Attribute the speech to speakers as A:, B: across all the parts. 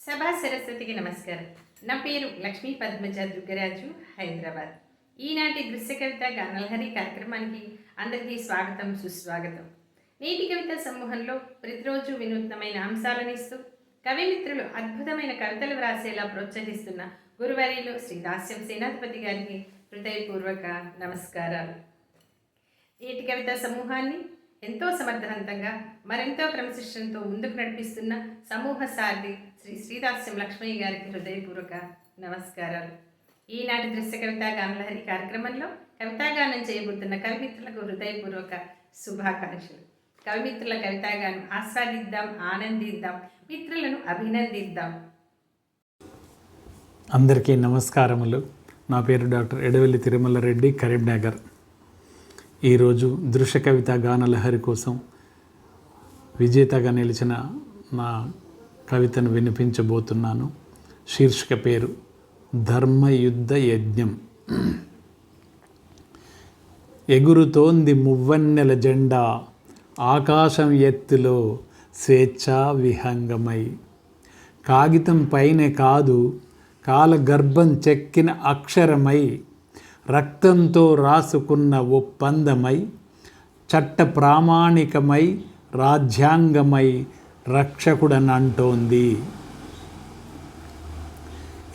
A: సభా సరస్వతికి నమస్కారం. నా పేరు లక్ష్మీ పద్మజ దుగ్గరాజు హైదరాబాద్. ఈనాటి దృశ్య కవిత గానలహరి కార్యక్రమానికి అందరికీ స్వాగతం సుస్వాగతం. నేటి కవిత సమూహంలో ప్రతిరోజు వినూత్నమైన అంశాలను ఇస్తూ కవిమిత్రులు అద్భుతమైన కవితలు వ్రాసేలా ప్రోత్సహిస్తున్న గురువారిలో శ్రీ దాస్యం సేనాధిపతి గారికి హృదయపూర్వక నమస్కారాలు. నేటి కవిత సమూహాన్ని ఎంతో సమర్థవంతంగా మరెంతో క్రమశిక్షణతో ముందుకు నడిపిస్తున్న సమూహ సారథి శ్రీ శ్రీదాస్యం లక్ష్మయ్య గారికి హృదయపూర్వక నమస్కారాలు. ఈనాటి దృశ్య కవితా గానలహరి కార్యక్రమంలో కవితాగానం చేయబోతున్న కవిమిత్రులకు హృదయపూర్వక శుభాకాంక్షలు. కవిమిత్రుల కవితాగానం ఆస్వాదిద్దాం ఆనందిద్దాం మిత్రులను అభినందిద్దాం.
B: అందరికీ నమస్కారములు. నా పేరు డాక్టర్ ఎడవెల్లి తిరుమల రెడ్డి కరీంనగర్ ఈరోజు దృశ్య కవిత గానలహరి కోసం విజేతగా నిలిచిన నా కవితను వినిపించబోతున్నాను. శీర్షిక పేరు ధర్మయుద్ధ యజ్ఞం. ఎగురుతోంది మువ్వన్నెల జెండా ఆకాశం ఎత్తులో స్వేచ్ఛా విహంగమై. కాగితం పైనే కాదు కాలగర్భం చెక్కిన అక్షరమై రక్తంతో రాసుకున్న ఒప్పందమై చట్ట ప్రామాణికమై రాజ్యాంగమై రక్షకుడనంటోంది.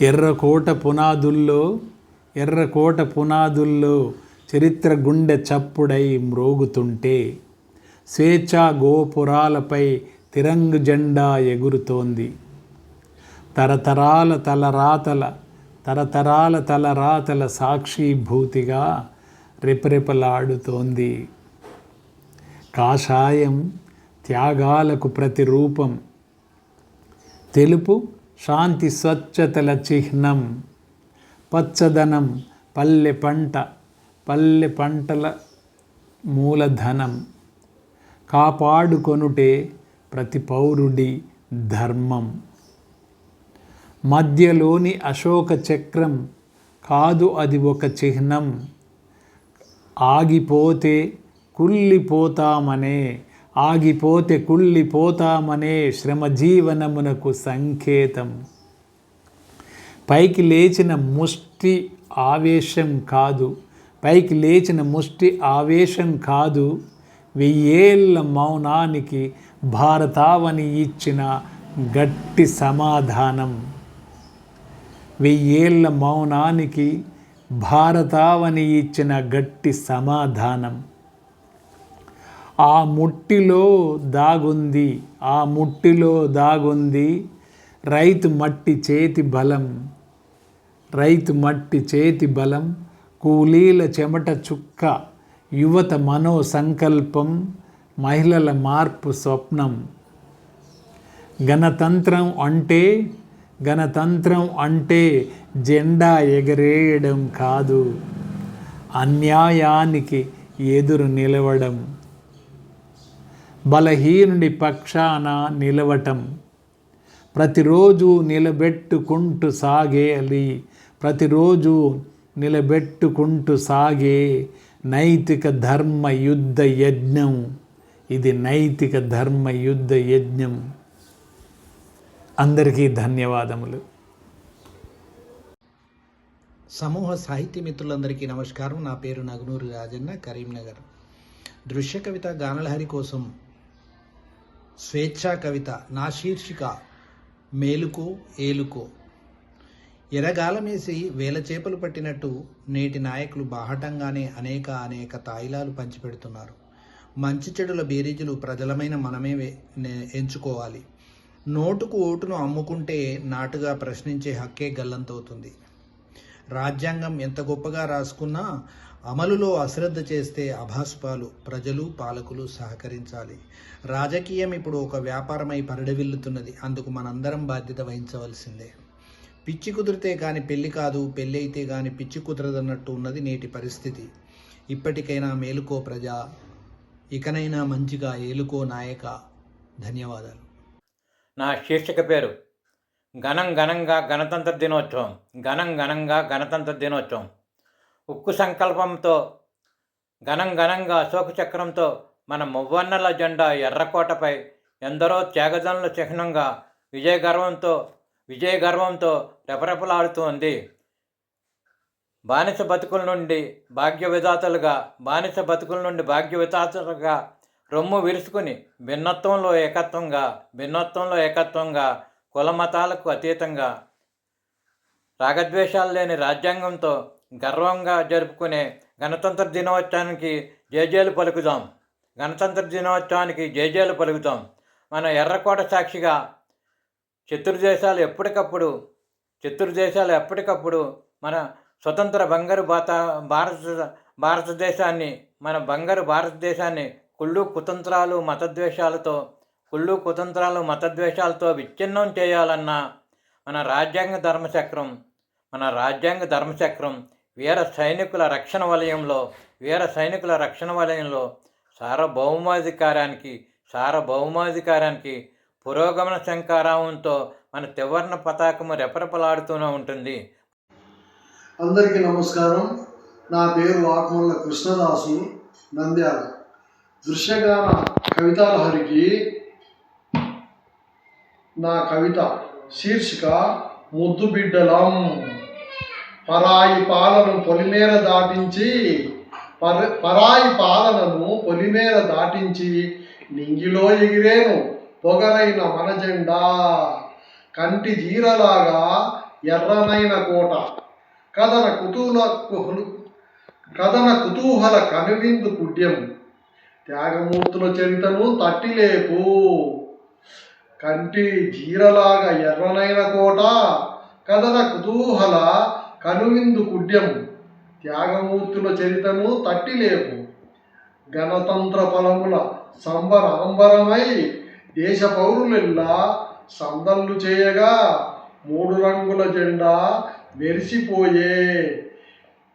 B: ఎర్రకోట పునాదుల్లో ఎర్రకోట పునాదుల్లో చరిత్ర గుండె చప్పుడై మ్రోగుతుంటే స్వేచ్ఛా గోపురాలపై తిరంగు జెండా ఎగురుతోంది. తరతరాల తలరాతల తరతరాల తలరాతల సాక్షిభూతిగా రెపరెపలాడుతోంది. కాషాయం త్యాగాలకు ప్రతిరూపం. తెలుపు శాంతి స్వచ్ఛతల చిహ్నం. పచ్చదనం పల్లె పంట పల్లె పంటల మూలధనం. కాపాడుకొనుటే ప్రతి పౌరుడి ధర్మం. మధ్యలోని అశోక చక్రం కాదు అది ఒక చిహ్నం. ఆగిపోతే కుళ్ళిపోతామనే ఆగిపోతే కుళ్ళిపోతామనే శ్రమజీవనమునకు సంకేతం. పైకి లేచిన ముష్టి ఆవేశం కాదు. పైకి లేచిన ముష్టి ఆవేశం కాదు. వెయ్యేళ్ళ మౌనానికి భారతావని ఇచ్చిన గట్టి సమాధానం. వెయ్యేళ్ళ మౌనానికి భారతావని ఇచ్చిన గట్టి సమాధానం. ఆ ముట్టిలో దాగుంది ఆ ముట్టిలో దాగుంది. రైతు మట్టి చేతి బలం రైతు మట్టి చేతి బలం కూలీల చెమట చుక్క యువత మనో సంకల్పం మహిళల మార్పు స్వప్నం. గణతంత్రం అంటే గణతంత్రం అంటే జెండా ఎగరేయడం కాదు అన్యాయానికి ఎదురు నిలవడం. బలహీనుడి పక్షాన నిలవటం. ప్రతిరోజు నిలబెట్టుకుంటూ సాగేయాలి ప్రతిరోజు నిలబెట్టుకుంటూ సాగే నైతిక ధర్మ యుద్ధ యజ్ఞం. ఇది నైతిక ధర్మ యుద్ధ యజ్ఞం. అందరికీ ధన్యవాదములు.
C: సమూహ సాహిత్య మిత్రులందరికీ నమస్కారం. నా పేరు నగనూరు రాజన్న కరీంనగర్. దృశ్య కవిత గానలహరి కోసం స్వేచ్ఛా కవిత నా శీర్షిక మేలుకో ఏలుకో. ఎరగాలమేసి వేల చేపలు పట్టినట్టు నేటి నాయకులు బాహటంగానే అనేక అనేక తాయిలాలు పంచిపెడుతున్నారు. మంచి చెడుల బేరీజులు ప్రజలమైన మనమే ఎంచుకోవాలి. నోటుకు ఓటును అమ్ముకుంటే నాటుగా ప్రశ్నించే హక్కే గల్లంతవుతుంది. రాజ్యాంగం ఎంత గొప్పగా రాసుకున్నా అమలులో అశ్రద్ధ చేస్తే అభాసుపాలు ప్రజలు పాలకులు సహకరించాలి. రాజకీయం ఇప్పుడు ఒక వ్యాపారమై పరిడవిల్లుతున్నది. అందుకు మనందరం బాధ్యత వహించవలసిందే. పిచ్చి కుదిరితే కాని పెళ్ళి కాదు పెళ్ళి అయితే కాని పిచ్చి కుదరదన్నట్టు ఉన్నది నేటి పరిస్థితి. ఇప్పటికైనా మేలుకో ప్రజా ఇకనైనా మంచిగా ఏలుకో నాయక. ధన్యవాదాలు.
D: నా శీర్షిక పేరు ఘనం ఘనంగా గణతంత్ర దినోత్సవం. ఘనం ఘనంగా గణతంత్ర దినోత్సవం. ఉక్కు సంకల్పంతో ఘనం ఘనంగా అశోక చక్రంతో మన మువ్వన్నెల జెండా ఎర్రకోటపై ఎందరో త్యాగదనుల చిహ్నంగా విజయ గర్వంతో విజయ గర్వంతో బానిస బతుకుల నుండి భాగ్య విధాతలుగా బానిస బతుకుల నుండి భాగ్య విధాతలుగా రొమ్ము విరుచుకుని భిన్నత్వంలో ఏకత్వంగా భిన్నత్వంలో ఏకత్వంగా కుల మతాలకు అతీతంగా రాగద్వేషాలు లేని రాజ్యాంగంతో గర్వంగా జరుపుకునే గణతంత్ర దినోత్సవానికి జేజేలు పలుకుదాం. గణతంత్ర దినోత్సవానికి జేజేలు పలుకుతాం మన ఎర్రకోట సాక్షిగా చతుర్దేశాలు ఎప్పటికప్పుడు చతుర్దేశాలు ఎప్పటికప్పుడు మన స్వతంత్ర బంగారు భాత భారత భారతదేశాన్ని మన బంగారు భారతదేశాన్ని కుళ్ళు కుతంత్రాలు మతద్వేషాలతో కుళ్ళు కుతంత్రాలు మతద్వేషాలతో విచ్ఛిన్నం చేయాలన్న మన రాజ్యాంగ ధర్మచక్రం మన రాజ్యాంగ ధర్మచక్రం వీర సైనికుల రక్షణ వలయంలో వీర సైనికుల రక్షణ వలయంలో సార్వభౌమాధికారానికి సార్వభౌమాధికారానికి పురోగమన శంకారావంతో మన త్రివర్ణ పతాకము రెపరెపలాడుతూనే ఉంటుంది.
E: అందరికీ నమస్కారం. నా పేరు ఆత్మల్ల కృష్ణదాసు నంద్యాల. దృశ్యగాన కవితాలహరికి నా కవిత శీర్షిక ముద్దు బిడ్డలం పరాయి పాలను పొలిమేర దాటించి పర పరాయి పాలనను పొలిమేర దాటించి నింగిలో ఎగిరేను పొగరైన మన జెండా కంటి జీరలాగా ఎర్రనైన కోట. కథన కుతూహల కథన కుతూహల కనువిందు కుడ్యం. త్యాగమూర్తుల చరితను తట్టిలేపు. కంటి జీరలాగా ఎర్రనైన కోట కథన కుతూహల కనువిందు కుడ్యము త్యాగమూర్తుల చరితను తట్టిలేపు గణతంత్ర ఫలముల సంబర అంబరమై దేశ పౌరులెల్లా సందళ్ళు చేయగా మూడు రంగుల జెండా మెరిసిపోయే.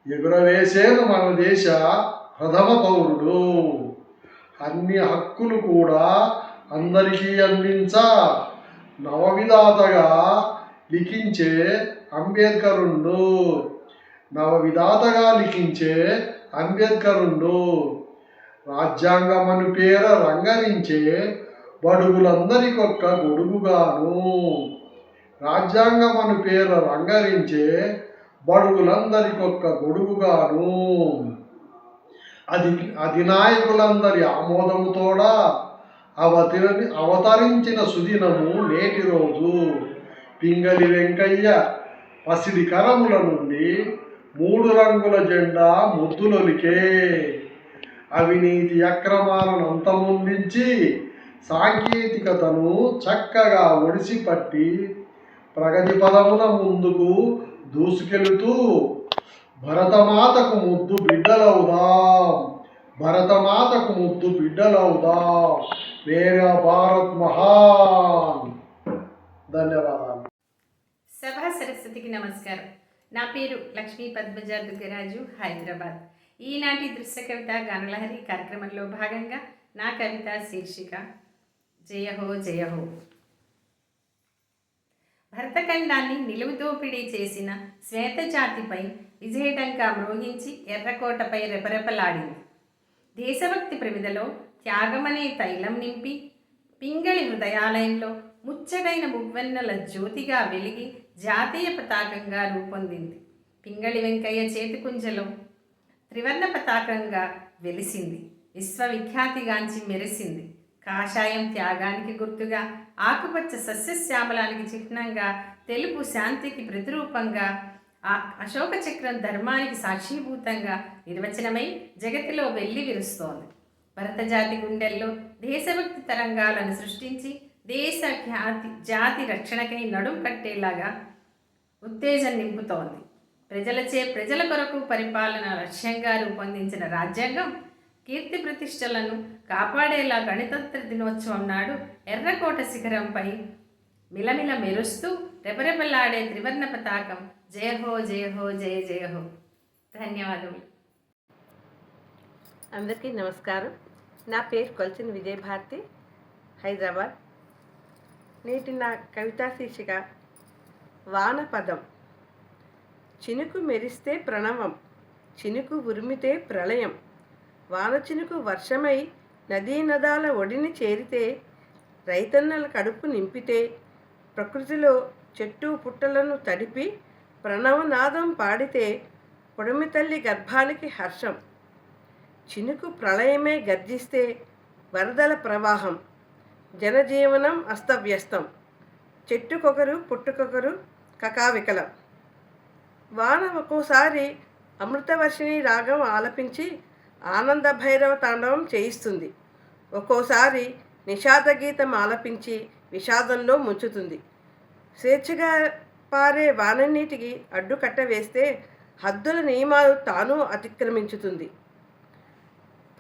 E: ఎగురవేసేను మన దేశ ప్రథమ పౌరుడు. అన్ని హక్కులు కూడా అందరికీ అందించ నవవిధాతగా లిఖించే అంబేద్కరుండు. నవవిధాతగా లిఖించే అంబేద్కరుండు. రాజ్యాంగమను పేర రంగరించే బడుగులందరికొక్క గొడుగుగాను. రాజ్యాంగమను పేర రంగరించే బడుగులందరికొక్క గొడుగుగాను. అది అధినాయకులందరి ఆమోదముతోడ అవతరి అవతరించిన సుదినము నేటి రోజు. పింగళి వెంకయ్య పసిడి కరముల నుండి మూడు రంగుల జెండా ముద్దులొలికే. అవినీతి అక్రమాలను అంతమొందించి సాంకేతికతను చక్కగా ఒడిసిపట్టి ప్రగతి పదమున ముందుకు దూసుకెళుతూ భరతమాతకు ముద్దు బిడ్డలవుదాం భరతమాతకు ముద్దు బిడ్డలవుదాం. మేరా భారత్ మహాన్. ధన్యవాదాలు.
A: సరస్వతికి నమస్కారం. నా పేరు లక్ష్మీ పద్మజ దుగ్గరాజు హైదరాబాద్. ఈనాటి దృశ్య కవిత గానలహరి కార్యక్రమంలో భాగంగా నా కవిత శీర్షిక జయహో జయహో భరతఖండాన్ని నిలువు దోపిడీ చేసిన శ్వేతజాతిపై విజయటంకా మ్రోహించి ఎర్రకోటపై రెపరెపలాడింది. దేశభక్తి ప్రమిదలో త్యాగమనే తైలం నింపి పింగళి హృదయాలయంలో ముచ్చటైన మువ్వెన్నెల జ్యోతిగా వెలిగి జాతీయ పతాకంగా రూపొందింది. పింగళి వెంకయ్య చేతికుంజలో త్రివర్ణ పతాకంగా వెలిసింది. విశ్వవిఖ్యాతిగాంచి మెరిసింది. కాషాయం త్యాగానికి గుర్తుగా ఆకుపచ్చ సస్యశ్యామలానికి చిహ్నంగా తెలుపు శాంతికి ప్రతిరూపంగా ఆ అశోక చక్రం ధర్మానికి సాక్షీభూతంగా నిర్వచనమై జగతిలో వెళ్ళి విరుస్తోంది. భరతజాతి గుండెల్లో దేశభక్తి తరంగాలను సృష్టించి దేశ ఖ్యాతి జాతి రక్షణకై నడుం కట్టేలాగా ఉత్తేజం నింపుతోంది. ప్రజలచే ప్రజల కొరకు పరిపాలన లక్ష్యంగా రూపొందించిన రాజ్యాంగం కీర్తి ప్రతిష్టలను కాపాడేలా గణతంత్ర దినోత్సవం నాడు ఎర్రకోట శిఖరంపై మిలమిల మెరుస్తూ రెపరెపలాడే త్రివర్ణ పతాకం జయ హో జయ హో జయ జయ హో. ధన్యవాదములు.
F: అందరికీ నమస్కారం. నా పేరు కొల్చిన విజయభారతి హైదరాబాద్. నేటి నా కవితా శీర్షిక వానపదం. చినుకు మెరిస్తే ప్రణవం చినుకు ఉరిమితే ప్రళయం. వాన చినుకు వర్షమై నదీ నదాల ఒడిని చేరితే రైతన్నల కడుపు నింపితే ప్రకృతిలో చెట్టు పుట్టలను తడిపి ప్రణవనాదం పాడితే పొడమి తల్లి గర్భానికి హర్షం. చినుకు ప్రళయమే గర్జిస్తే వరదల ప్రవాహం జనజీవనం అస్తవ్యస్తం. చెట్టుకొకరు పుట్టుకొకరు కకావికలం. వాన ఒక్కోసారి అమృతవర్షిణి రాగం ఆలపించి ఆనంద భైరవ తాండవం చేయిస్తుంది. ఒక్కోసారి నిషాద గీతం ఆలపించి విషాదంలో ముంచుతుంది. స్వేచ్ఛగా పారే వాననీటికి అడ్డుకట్ట వేస్తే హద్దుల నియమాలు తాను అతిక్రమించుతుంది.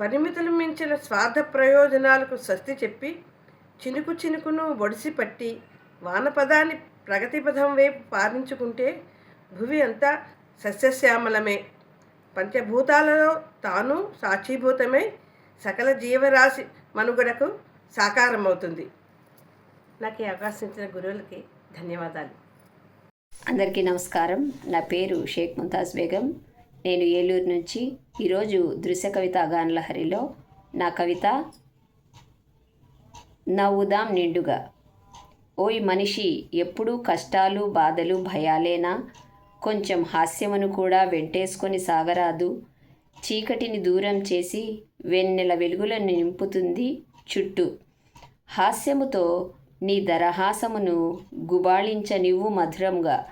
F: పరిమితులు మించిన స్వార్థ ప్రయోజనాలకు స్వస్తి చెప్పి చినుకు చినుకును ఒడిసి పట్టి వానపదాన్ని ప్రగతి పదం వైపు పారించుకుంటే భువి అంతా సస్యశ్యామలమే. పంచభూతాలలో తాను సాక్షిభూతమై సకల జీవరాశి మనుగడకు సాకారమవుతుంది. నాకు ఈ అవకాశం ఇచ్చిన గురువులకి ధన్యవాదాలు.
G: అందరికీ నమస్కారం. నా పేరు షేక్ ముంతాజ్ బేగం. నేను ఏలూరు నుంచి ఈరోజు దృశ్య కవిత గానలహరిలో నా కవిత నవ్వుదాం నిండుగా. ఓయ్ మనిషి ఎప్పుడూ కష్టాలు బాధలు భయాలేనా? కొంచెం హాస్యమును కూడా వెంటేసుకొని సాగరాదు. చీకటిని దూరం చేసి వెన్నెల వెలుగులను నింపుతుంది చుట్టూ. హాస్యముతో నీ దరహాసమును గుబాళించనివ్వు మధురంగా.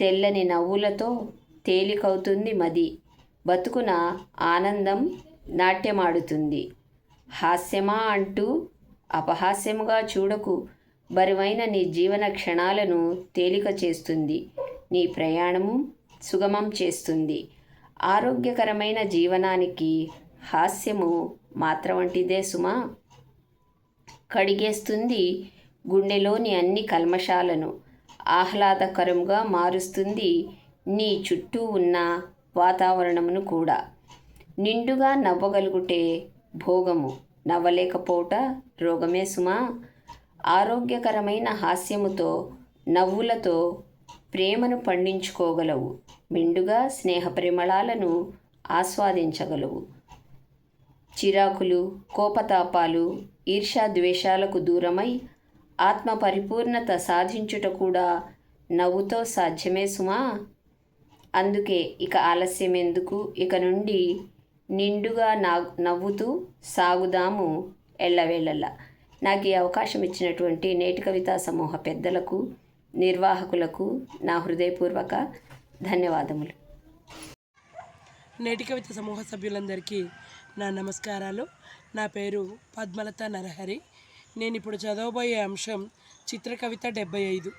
G: తెల్లని నవ్వులతో తేలికవుతుంది మది. బతుకున ఆనందం నాట్యమాడుతుంది. హాస్యమా అంటూ అపహాస్యముగా చూడకు. బరువైన నీ జీవన క్షణాలను తేలిక చేస్తుంది. నీ ప్రయాణము సుగమం చేస్తుంది. ఆరోగ్యకరమైన జీవనానికి హాస్యము మాత్ర వంటిదే సుమా. కడిగేస్తుంది గుండెలోని అన్ని కల్మషాలను. ఆహ్లాదకరంగా మారుస్తుంది నీ చుట్టూ ఉన్న వాతావరణమును కూడా. నిండుగా నవ్వగలుగుటే భోగము. నవ్వలేకపోవట రోగమే సుమా ఆరోగ్యకరమైన హాస్యముతో నవ్వులతో ప్రేమను పండించుకోగలవు. మెండుగా స్నేహ పరిమళాలను ఆస్వాదించగలవు. చిరాకులు కోపతాపాలు ఈర్ష్యాద్వేషాలకు దూరమై ఆత్మ పరిపూర్ణత సాధించుట కూడా నవ్వుతో సాధ్యమే సుమా అందుకే ఇక ఆలస్యం ఎందుకు ఇక నుండి నిండుగా నా నవ్వుతూ సాగుదాము. ఎల్లవేళల్లా నాకు ఈ అవకాశం ఇచ్చినటువంటి నేటి కవితా సమూహ పెద్దలకు నిర్వాహకులకు నా హృదయపూర్వక ధన్యవాదములు.
H: నేటి కవిత సమూహ సభ్యులందరికీ నా నమస్కారాలు. నా పేరు పద్మలత నరహరి. నేను ఇప్పుడు చదవబోయే అంశం చిత్రకవిత డెబ్బై ఐదు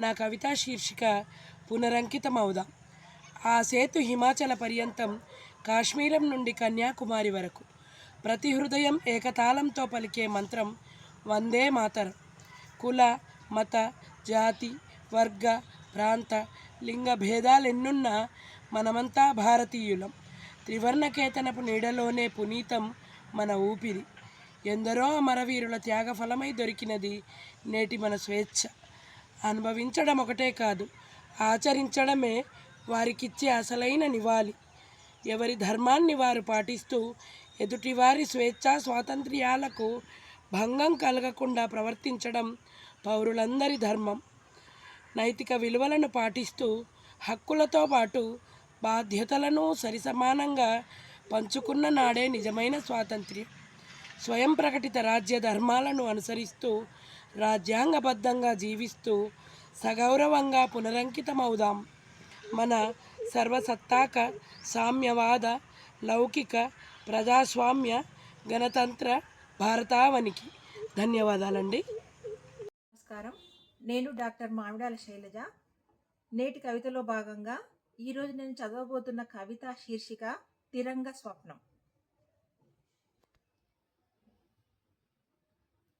H: నా కవితా శీర్షిక పునరంకితం అవుదాం ఆ సేతు హిమాచల పర్యంతం కాశ్మీరం నుండి కన్యాకుమారి వరకు. ప్రతి హృదయం ఏకతాళంతో పలికే మంత్రం వందే మాతరం. కుల మత జాతి వర్గ ప్రాంత లింగ భేదాలెన్నున్నా మనమంతా భారతీయులం. త్రివర్ణకేతనపు నీడలోనే పునీతం మన ఊపిరి. ఎందరో అమరవీరుల త్యాగఫలమై దొరికినది నేటి మన స్వేచ్ఛ. అనుభవించడం ఒకటే కాదు ఆచరించడమే వారికిచ్చే అసలైన నివాళి. ఎవరి ధర్మాన్ని వారు పాటిస్తూ ఎదుటివారి స్వేచ్ఛా స్వాతంత్ర్యాలకు భంగం కలగకుండా ప్రవర్తించడం పౌరులందరి ధర్మం. నైతిక విలువలను పాటిస్తూ హక్కులతో పాటు బాధ్యతలను సరిసమానంగా పంచుకున్న నాడే నిజమైన స్వాతంత్ర్యం. స్వయం ప్రకటిత రాజ్య ధర్మాలను అనుసరిస్తూ రాజ్యాంగబద్ధంగా జీవిస్తూ సగౌరవంగా పునరంకితమవుదాం. మన సర్వసత్తాక సామ్యవాద లౌకిక ప్రజాస్వామ్య గణతంత్ర భారతావనికి ధన్యవాదాలండి.
I: నమస్కారం. నేను డాక్టర్ మామిడాల శైలజ. నేటి కవితలో భాగంగా ఈరోజు నేను చదవబోతున్న కవిత శీర్షిక తిరంగ స్వప్నం.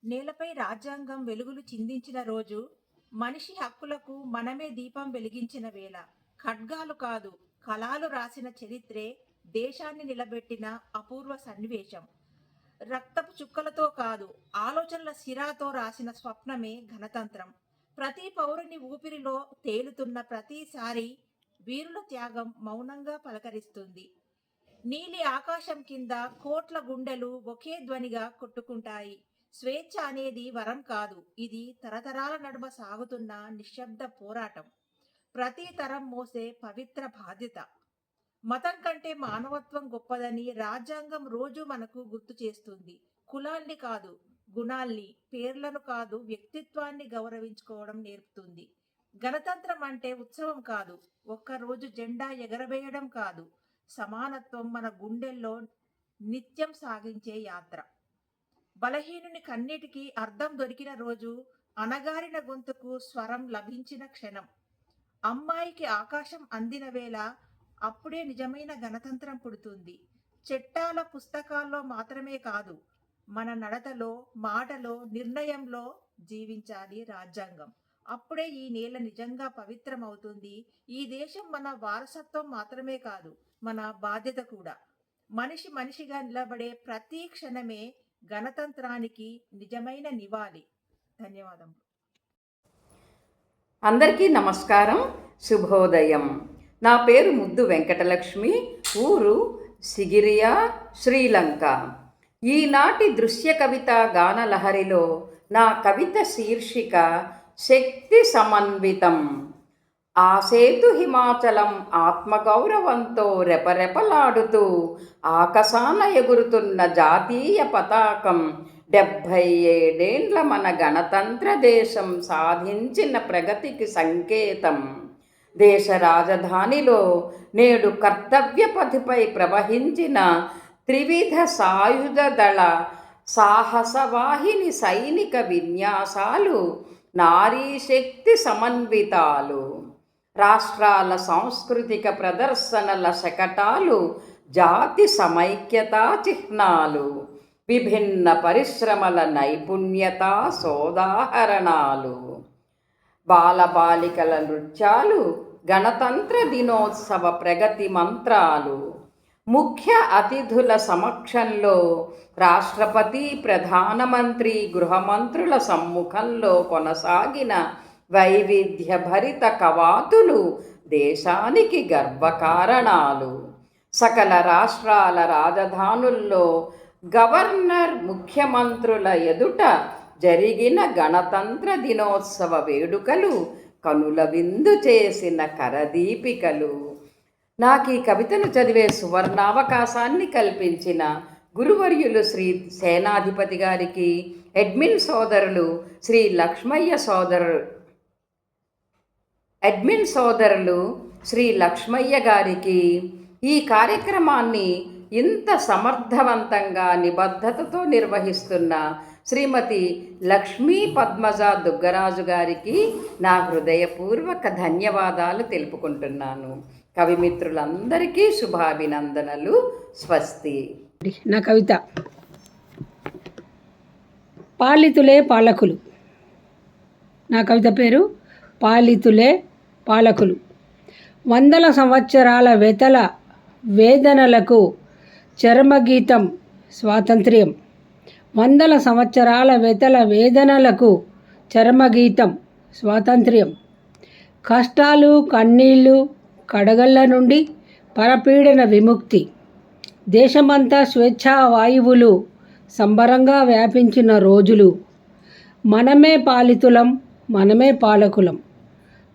I: నేలపై రాజ్యాంగం వెలుగులు చిందించిన రోజు మనిషి హక్కులకు మనమే దీపం వెలిగించిన వేళ ఖడ్గాలు కాదు కళాలు రాసిన చరిత్రే దేశాన్ని నిలబెట్టిన అపూర్వ సన్నివేశం. రక్తపు చుక్కలతో కాదు ఆలోచనల సిరాతో రాసిన స్వప్నమే ఘనతంత్రం. ప్రతి పౌరుని ఊపిరిలో తేలుతున్న ప్రతిసారి వీరుల త్యాగం మౌనంగా పలకరిస్తుంది. నీలి ఆకాశం కింద కోట్ల గుండెలు ఒకే ధ్వనిగా కొట్టుకుంటాయి. స్వేచ్ఛ అనేది వరం కాదు ఇది తరతరాల నడుమ సాగుతున్న నిశ్శబ్ద పోరాటం. ప్రతి తరం మోసే పవిత్ర బాధ్యత. మతం కంటే మానవత్వం గొప్పదని రాజ్యాంగం రోజు మనకు గుర్తు చేస్తుంది. కులాల్ని కాదు గుణాల్ని పేర్లను కాదు వ్యక్తిత్వాన్ని గౌరవించుకోవడం నేర్పుతుంది. గణతంత్రం అంటే ఉత్సవం కాదు ఒక్కరోజు జెండా ఎగరవేయడం కాదు సమానత్వం మన గుండెల్లో నిత్యం సాగించే యాత్ర. బలహీనుని కన్నిటికి అర్థం దొరికిన రోజు అనగారిన గొంతుకు స్వరం లభించిన క్షణం. అమ్మాయికి ఆకాశం అందిన వేళ అప్పుడే నిజమైన గణతంత్రం పుడుతుంది. చట్టాల పుస్తకాల్లో మాత్రమే కాదు మన నడతలో మాటలో నిర్ణయంలో జీవించాలి రాజ్యాంగం. అప్పుడే ఈ నేల నిజంగా పవిత్రమవుతుంది. ఈ దేశం మన వారసత్వం మాత్రమే కాదు మన బాధ్యత కూడా. మనిషి మనిషిగా నిలబడే ప్రతి క్షణమే గణతంత్రానికి నిజమైన నివాళి. ధన్యవాదములు.
J: అందరికీ నమస్కారం. శుభోదయం. నా పేరు ముద్దు వెంకటలక్ష్మి ఊరు సిగిరియా శ్రీలంక. ఈనాటి దృశ్య కవిత గానలహరిలో నా కవిత శీర్షిక శక్తి సమన్వితం. ఆ సేతు హిమాచలం ఆత్మగౌరవంతో రెపరెపలాడుతూ ఆకసాన ఎగురుతున్న జాతీయ పతాకం డెబ్భై ఏడేండ్ల మన గణతంత్ర దేశం సాధించిన ప్రగతికి సంకేతం. దేశ రాజధానిలో నేడు కర్తవ్య పథిపై ప్రవహించిన త్రివిధ సాయుధ దళ సాహసవాహిని సైనిక విన్యాసాలు నారీ శక్తి సమన్వితాలు రాష్ట్రాల సాంస్కృతిక ప్రదర్శనల శకటాలు జాతి సమైక్యతా చిహ్నాలు విభిన్న పరిశ్రమల నైపుణ్యత సోదాహరణాలు. బాలబాలికల నృత్యాలు గణతంత్ర దినోత్సవ ప్రగతి మంత్రాలు. ముఖ్య అతిథుల సమక్షంలో రాష్ట్రపతి ప్రధానమంత్రి గృహమంత్రుల సమ్ముఖంలో కొనసాగిన వైవిధ్యభరిత కవాతులు దేశానికి గర్వకారణాలు. సకల రాష్ట్రాల రాజధానుల్లో గవర్నర్ ముఖ్యమంత్రుల ఎదుట జరిగిన గణతంత్ర దినోత్సవ వేడుకలు కనుల విందు చేసిన కరదీపికలు. నాకు ఈ కవితను చదివే సువర్ణావకాశాన్ని కల్పించిన గురువర్యులు శ్రీ సేనాధిపతి గారికి అడ్మిన్ సోదరులు శ్రీ లక్ష్మయ్య సోదరు అడ్మిన్ సోదరులు శ్రీ లక్ష్మయ్య గారికి ఈ కార్యక్రమాన్ని ఇంత సమర్థవంతంగా నిబద్ధతతో నిర్వహిస్తున్న శ్రీమతి లక్ష్మీ పద్మజ దుగ్గరాజు గారికి నా హృదయపూర్వక ధన్యవాదాలు తెలుపుకుంటున్నాను. కవిమిత్రులందరికీ శుభాభినందనలు. స్వస్తి.
K: నా కవిత. పాలితులే పాలకులు. నా కవిత పేరు పాలితులే పాలకులు. వందల సంవత్సరాల వెతల వేదనలకు చరమగీతం స్వాతంత్ర్యం. వందల సంవత్సరాల వెతల వేదనలకు చరమగీతం స్వాతంత్ర్యం. కష్టాలు కన్నీళ్ళు కడగళ్ళ నుండి పరపీడన విముక్తి. దేశమంతా స్వేచ్ఛా వాయువులు సంబరంగా వ్యాపించిన రోజులు. మనమే పాలితులం మనమే పాలకులం.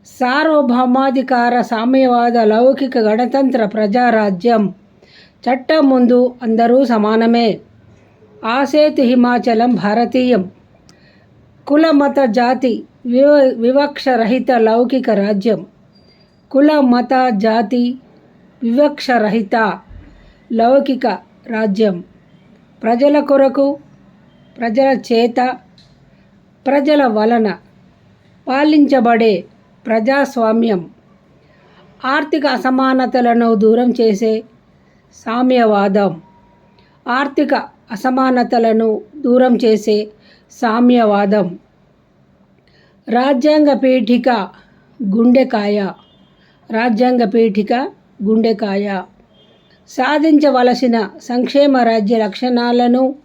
K: సార్వభౌమాధికార సామ్యవాద లౌకిక గణతంత్ర ప్రజారాజ్యం చట్టం ముందు అందరూ సమానమే. ఆసేతు హిమాచలం భారతీయం. కుల మత జాతి వివ వివక్షరహిత లౌకిక రాజ్యం. కుల మత జాతి వివక్షరహిత లౌకిక రాజ్యం. ప్రజల కొరకు ప్రజల చేత ప్రజల వలన పాలించబడే ప్రజాస్వామ్యం. ఆర్థిక అసమానతలను దూరం చేసే సామ్యవాదం. ఆర్థిక అసమానతలను దూరం చేసే సామ్యవాదం. రాజ్యాంగ పీఠిక గుండెకాయ. రాజ్యాంగ పీఠిక గుండెకాయ. సాధించవలసిన సంక్షేమ రాజ్య లక్షణాలను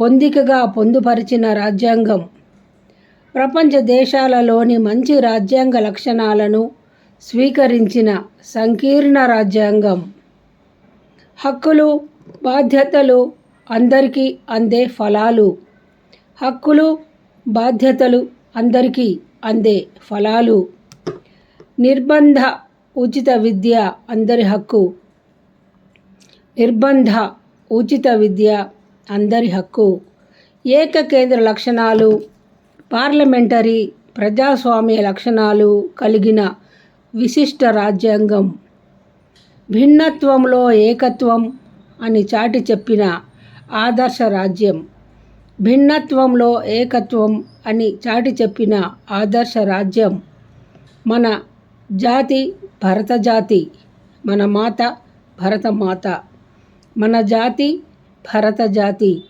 K: పొందికగా పొందుపరిచిన రాజ్యాంగం. ప్రపంచ దేశాలలోని మంచి రాజ్యాంగ లక్షణాలను స్వీకరించిన సంకీర్ణ రాజ్యాంగం. హక్కులు బాధ్యతలు అందరికీ అందే ఫలాలు. హక్కులు బాధ్యతలు అందరికీ అందే ఫలాలు. నిర్బంధ ఉచిత విద్య అందరి హక్కు. నిర్బంధ ఉచిత విద్య అందరి హక్కు. ఏకకేంద్ర లక్షణాలు పార్లమెంటరీ ప్రజాస్వామ్య లక్షణాలు కలిగిన విశిష్ట రాజ్యాంగం. భిన్నత్వంలో ఏకత్వం అని చాటి చెప్పిన ఆదర్శ రాజ్యం. భిన్నత్వంలో ఏకత్వం అని చాటి చెప్పిన ఆదర్శ రాజ్యం మన జాతి భరత జాతి మన మాత భరతమాత మన జాతి భరత జాతి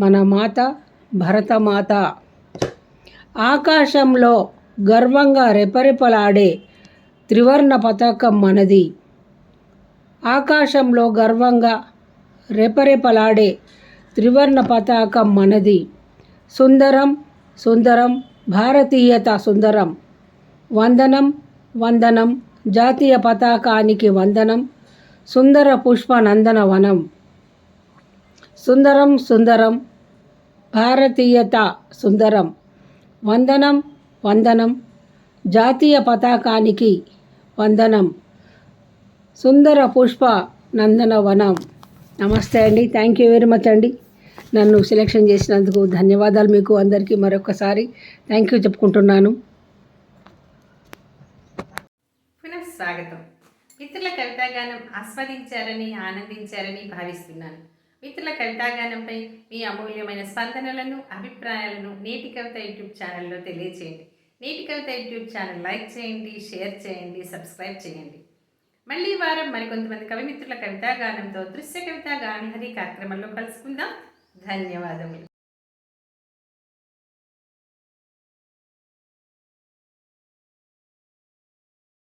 K: మన మాత భరతమాత ఆకాశంలో గర్వంగా రెపరెపలాడే త్రివర్ణ పతాకం మనది. ఆకాశంలో గర్వంగా రెపరెపలాడే త్రివర్ణ పతాకం మనది. సుందరం సుందరం భారతీయత సుందరం. వందనం వందనం జాతీయ పతాకానికి వందనం సుందర పుష్ప నందనవనం సుందరం సుందరం భారతీయత సుందరం. వందనం వందనం జాతీయ పతాకానికి వందనం. సుందర పుష్ప నందన వనం. నమస్తే అండి. థ్యాంక్ యూ వెరీ మచ్ అండి. నన్ను సెలెక్షన్ చేసినందుకు ధన్యవాదాలు మీకు అందరికీ మరొకసారి థ్యాంక్ యూ చెప్పుకుంటున్నాను.
A: పునఃస్వాగతం. మిత్రుల కవితాగానం ఆస్వాదించారని ఆనందించారని భావిస్తున్నాను. మిత్రుల కవితాగానంపై మీ అమూల్యమైన స్పందనలను అభిప్రాయాలను నేటి కవిత యూట్యూబ్ ఛానల్లో తెలియచేయండి. నేటి కవిత యూట్యూబ్ ఛానల్ లైక్ చేయండి షేర్ చేయండి సబ్స్క్రైబ్ చేయండి. మళ్ళీ ఈ వారం మరికొంతమంది కవిమిత్రుల కవితాగానంతో దృశ్య కవితా గానహరి కార్యక్రమంలో కలుసుకుందాం. ధన్యవాదములు.